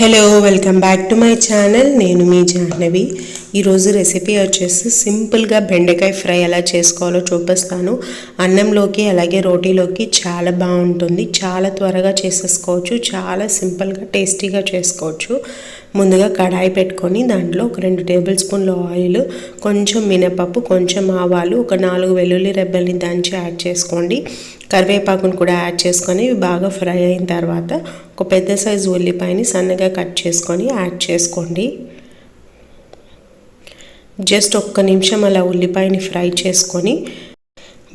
Hello welcome back to my channel నేను మీ జాహ్నవి. ఈరోజు రెసిపీ వచ్చేసి సింపుల్గా బెండకాయ ఫ్రై ఎలా చేసుకోవాలో చూపిస్తాను. అన్నంలోకి అలాగే రోటీలోకి చాలా బాగుంటుంది. చాలా త్వరగా చేసేసుకోవచ్చు. చాలా సింపుల్గా టేస్టీగా చేసుకోవచ్చు. ముందుగా కడాయి పెట్టుకొని దాంట్లో ఒక రెండు టేబుల్ స్పూన్ల ఆయిల్ కొంచెం మినపప్పు కొంచెం ఆవాలు ఒక నాలుగు వెల్లుల్లి రెబ్బల్ని దంచి యాడ్ చేసుకోండి. కరివేపాకును కూడా యాడ్ చేసుకొని ఇవి బాగా ఫ్రై అయిన తర్వాత ఒక పెద్ద సైజు ఉల్లిపాయని సన్నగా కట్ చేసుకొని యాడ్ చేసుకోండి. జస్ట్ ఒక్క నిమిషం అలా ఉల్లిపాయని ఫ్రై చేసుకొని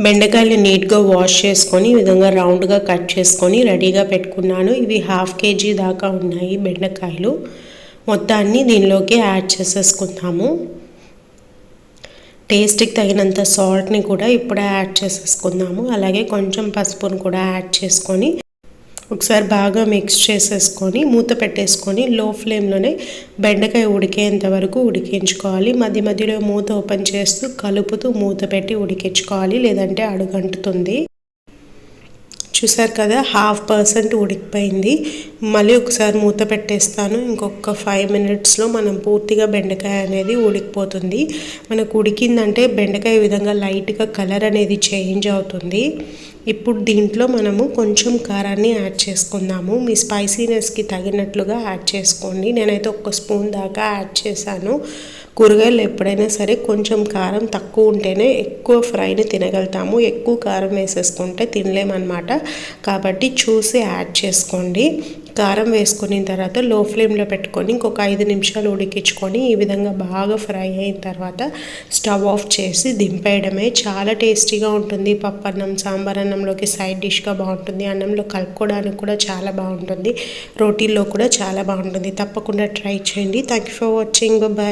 బెండకాయలు నీట్గా వాష్ చేసుకొని ఈ విధంగా రౌండ్గా కట్ చేసుకొని రెడీగా పెట్టుకున్నాను. ఇవి హాఫ్ కేజీ దాకా ఉన్నాయి బెండకాయలు. మొత్తాన్ని దీనిలోకి యాడ్ చేసేసుకుందాము టేస్ట్కి తగినంత సాల్ట్ని కూడా ఇప్పుడే యాడ్ చేసేసుకుందాము. అలాగే కొంచెం పసుపును కూడా యాడ్ చేసుకొని ఒకసారి బాగా మిక్స్ చేసేసుకొని మూత పెట్టేసుకొని లో ఫ్లేమ్లోనే బెండకాయ ఉడికేంత వరకు ఉడికించుకోవాలి. మధ్య మధ్యలో మూత ఓపెన్ చేస్తూ కలుపుతూ మూత పెట్టి ఉడికించుకోవాలి. లేదంటే అడుగంటుతుంది. చూసారు కదా హాఫ్ పర్సెంట్ ఉడికిపోయింది. మళ్ళీ ఒకసారి మూత పెట్టేస్తాను. ఇంకొక ఫైవ్ మినిట్స్లో మనం పూర్తిగా బెండకాయ అనేది ఉడికిపోతుంది. మనకు ఉడికిందంటే బెండకాయ విధంగా లైట్గా కలర్ అనేది చేంజ్ అవుతుంది. ఇప్పుడు దీంట్లో మనము కొంచెం కారాన్ని యాడ్ చేసుకుందాము. మీ స్పైసీనెస్కి తగినట్లుగా యాడ్ చేసుకోండి. నేనైతే ఒక స్పూన్ దాకా యాడ్ చేశాను. కూరగాయలు ఎప్పుడైనా సరే కొంచెం కారం తక్కువ ఉంటేనే ఎక్కువ ఫ్రైని తినగలుగుతాము. ఎక్కువ కారం వేసేసుకుంటే తినలేమన్నమాట. కాబట్టి చూసి యాడ్ చేసుకోండి. కారం వేసుకున్న తర్వాత లో ఫ్లేమ్లో పెట్టుకొని ఇంకొక ఐదు నిమిషాలు ఉడికించుకొని ఈ విధంగా బాగా ఫ్రై అయిన తర్వాత స్టవ్ ఆఫ్ చేసి దింపేయడమే. చాలా టేస్టీగా ఉంటుంది. పప్పు అన్నం సాంబార్ అన్నంలోకి సైడ్ డిష్గా బాగుంటుంది. అన్నంలో కలుపుకోవడానికి కూడా చాలా బాగుంటుంది. రోటీల్లో కూడా చాలా బాగుంటుంది. తప్పకుండా ట్రై చేయండి. Thank you for watching. Bye.